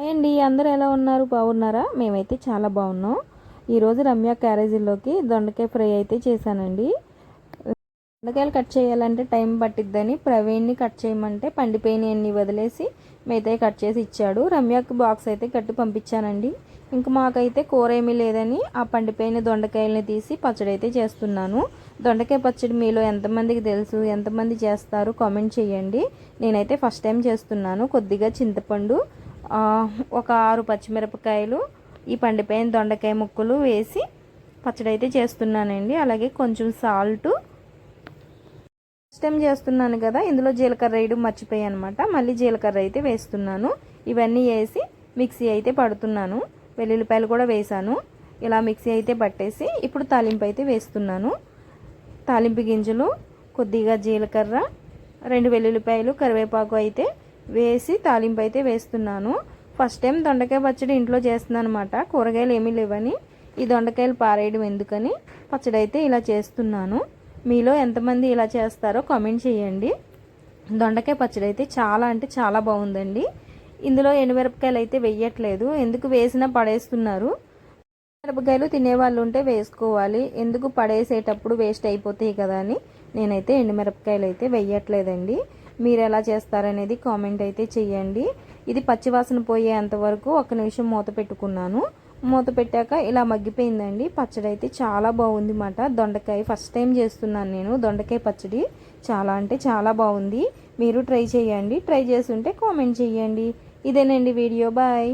Hi అండి అందరూ ఎలా ఉన్నారు? బాగున్నారా? మేమైతే చాలా బాగున్నాం. ఈరోజు రమ్య క్యారేజీలోకి దొండకాయ ఫ్రై అయితే చేశానండి. దొండకాయలు కట్ చేయాలంటే టైం పట్టిద్దని ప్రవీణ్ని కట్ చేయమంటే పండిపోయిన అన్ని వదిలేసి మిగతాయి కట్ చేసి ఇచ్చాడు. రమ్యకి బాక్స్ అయితే కట్టి పంపించానండి. ఇంక మాకైతే కూర ఏమీ లేదని ఆ పండిపోయిన దొండకాయలని తీసి పచ్చడి అయితే చేస్తున్నాను. దొండకాయ పచ్చడి మీలో ఎంతమందికి తెలుసు? ఎంతమంది చేస్తారు? కామెంట్ చేయండి. నేనైతే ఫస్ట్ టైం చేస్తున్నాను. కొద్దిగా చింతపండు ఒక ఆరు పచ్చిమిరపకాయలు ఈ పండిపోయిన దొండకాయ ముక్కలు వేసి పచ్చడి అయితే చేస్తున్నానండి. అలాగే కొంచెం సాల్ట్. ఫస్ట్ టైం చేస్తున్నాను కదా ఇందులో జీలకర్ర వేయడం మర్చిపోయాను అనమాట మళ్ళీ జీలకర్ర అయితే వేస్తున్నాను. ఇవన్నీ వేసి మిక్సీ అయితే పడుతున్నాను. వెల్లుల్లిపాయలు కూడా వేసాను ఇలా మిక్సీ అయితే పట్టేసి ఇప్పుడు తాలింపు అయితే వేస్తున్నాను. తాలింపు గింజలు కొద్దిగా జీలకర్ర రెండు వెల్లుల్లిపాయలు కరివేపాకు అయితే వేసి తాలింపు అయితే వేస్తున్నాను. ఫస్ట్ టైం దొండకాయ పచ్చడి ఇంట్లో చేస్తున్నాను అనమాట కూరగాయలు ఏమీ లేవని ఈ దొండకాయలు పారేయడం ఎందుకని పచ్చడి అయితే ఇలా చేస్తున్నాను. మీలో ఎంతమంది ఇలా చేస్తారో కామెంట్ చేయండి. దొండకాయ పచ్చడి అయితే చాలా అంటే చాలా బాగుందండి. ఇందులో ఎండుమిరపకాయలు అయితే వెయ్యట్లేదు ఎందుకు వేసినా పడేస్తున్నారు? మిరపకాయలు తినేవాళ్ళు ఉంటే వేసుకోవాలి. ఎందుకు పడేసేటప్పుడు వేస్ట్ అయిపోతాయి కదా అని నేనైతే ఎండుమిరపకాయలు అయితే వెయ్యట్లేదండి మీరు ఎలా చేస్తారనేది కామెంట్ అయితే చేయండి ఇది పచ్చివాసన పోయేంత వరకు ఒక నిమిషం మూత పెట్టుకున్నాను. మూత పెట్టాక ఇలా మగ్గిపోయిందండి. పచ్చడి అయితే చాలా బాగుంది మాట దొండకాయ ఫస్ట్ టైం చేస్తున్నాను నేను. దొండకాయ పచ్చడి చాలా అంటే చాలా బాగుంది. మీరు ట్రై చేయండి. ట్రై చేస్తుంటే కామెంట్ చేయండి ఇదేనండి వీడియో. బాయ్.